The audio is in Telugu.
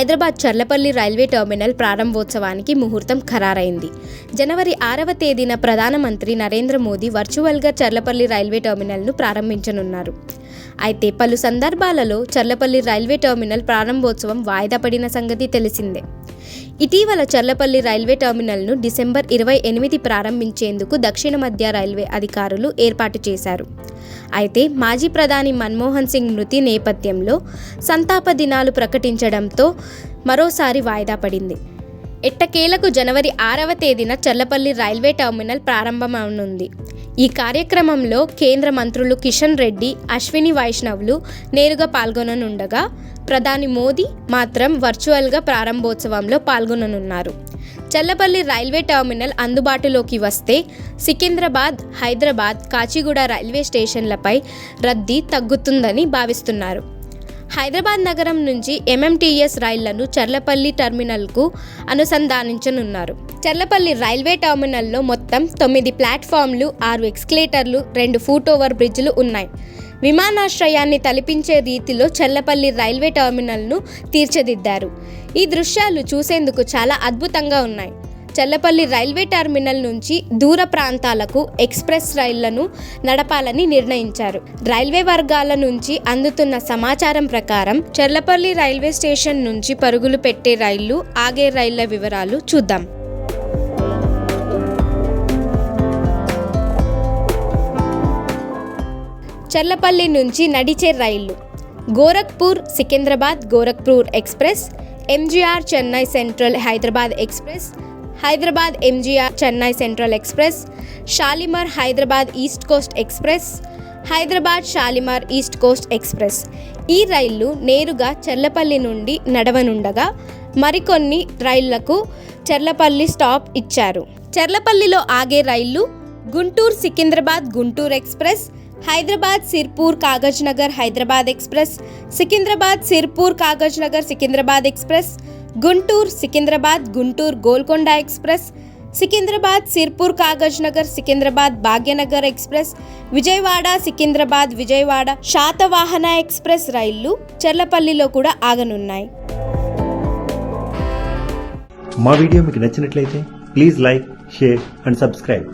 హైదరాబాద్ చర్లపల్లి రైల్వే టెర్మినల్ ప్రారంభోత్సవానికి ముహూర్తం ఖరారైంది. జనవరి ఆరవ తేదీన ప్రధానమంత్రి నరేంద్ర మోదీ వర్చువల్గా చర్లపల్లి రైల్వే టెర్మినల్ను ప్రారంభించనున్నారు. అయితే పలు సందర్భాలలో చర్లపల్లి రైల్వే టెర్మినల్ ప్రారంభోత్సవం వాయిదా పడిన సంగతి తెలిసిందే. ఇటీవల చర్లపల్లి రైల్వే టెర్మినల్ను డిసెంబర్ ఇరవై ఎనిమిది ప్రారంభించేందుకు దక్షిణ మధ్య రైల్వే అధికారులు ఏర్పాటు చేశారు. అయితే మాజీ ప్రధాని మన్మోహన్ సింగ్ మృతి నేపథ్యంలో సంతాప దినాలు ప్రకటించడంతో మరోసారి వాయిదా పడింది. ఎట్టకేలకు జనవరి ఆరవ తేదీన చర్లపల్లి రైల్వే టెర్మినల్ ప్రారంభమవనుంది. ఈ కార్యక్రమంలో కేంద్ర మంత్రులు కిషన్ రెడ్డి అశ్విని వైష్ణవ్లు నేరుగా పాల్గొననుండగా ప్రధాని మోదీ మాత్రం వర్చువల్గా ప్రారంభోత్సవంలో పాల్గొననున్నారు. చల్లపల్లి రైల్వే టెర్మినల్ అందుబాటులోకి వస్తే సికింద్రాబాద్ హైదరాబాద్ కాచిగూడ రైల్వే స్టేషన్లపై రద్దీ తగ్గుతుందని భావిస్తున్నారు. హైదరాబాద్ నగరం నుంచి ఎంఎంటీఎస్ రైళ్ళను చర్లపల్లి టెర్మినల్కు అనుసంధానించనున్నారు. చర్లపల్లి రైల్వే టెర్మినల్లో మొత్తం తొమ్మిది ప్లాట్ఫామ్లు ఆరు ఎక్స్కలేటర్లు రెండు ఫూట్ ఓవర్ బ్రిడ్జ్లు ఉన్నాయి. విమానాశ్రయాన్ని తలపించే రీతిలో చల్లపల్లి రైల్వే టెర్మినల్ను తీర్చిదిద్దారు. ఈ దృశ్యాలు చూసేందుకు చాలా అద్భుతంగా ఉన్నాయి. చల్లపల్లి రైల్వే టెర్మినల్ నుంచి దూర ప్రాంతాలకు ఎక్స్ప్రెస్ రైళ్ళను నడపాలని నిర్ణయించారు. రైల్వే వర్గాల నుంచి అందుతున్న సమాచారం ప్రకారం చల్లపల్లి రైల్వే స్టేషన్ నుంచి పరుగులు పెట్టే రైళ్ళు ఆగే రైళ్ళ వివరాలు చూద్దాం. చర్లపల్లి నుంచి నడిచే రైళ్ళు. Gorakhpur Secunderabad Gorakhpur express MGR Chennai central Hyderabad express Hyderabad MGR Chennai central express Shalimar Hyderabad east coast express Hyderabad Shalimar east coast express. ఈ రైళ్ళు నేరుగా చెర్లపల్లి నుండి నడవనుండగా మరికొన్ని రైళ్ళకు చెర్లపల్లి స్టాప్ ఇచ్చారు. చెర్లపల్లిలో ఆగే రైళ్ళు Guntur Secunderabad Guntur express Hyderabad Sirpur Kagaz Nagar Hyderabad express. Secunderabad Sirpur Kagaz Nagar Secunderabad express. Guntur Secunderabad Guntur Golconda express. Secunderabad Sirpur Kagaz Nagar Secunderabad Bhagyanagar express. Vijayawada Secunderabad Vijayawada Satavahana express రైళ్ళు చెర్లపల్లిలో కూడా ఆగనున్నాయి. మా వీడియో మీకు నచ్చినట్లయితే please like share and subscribe.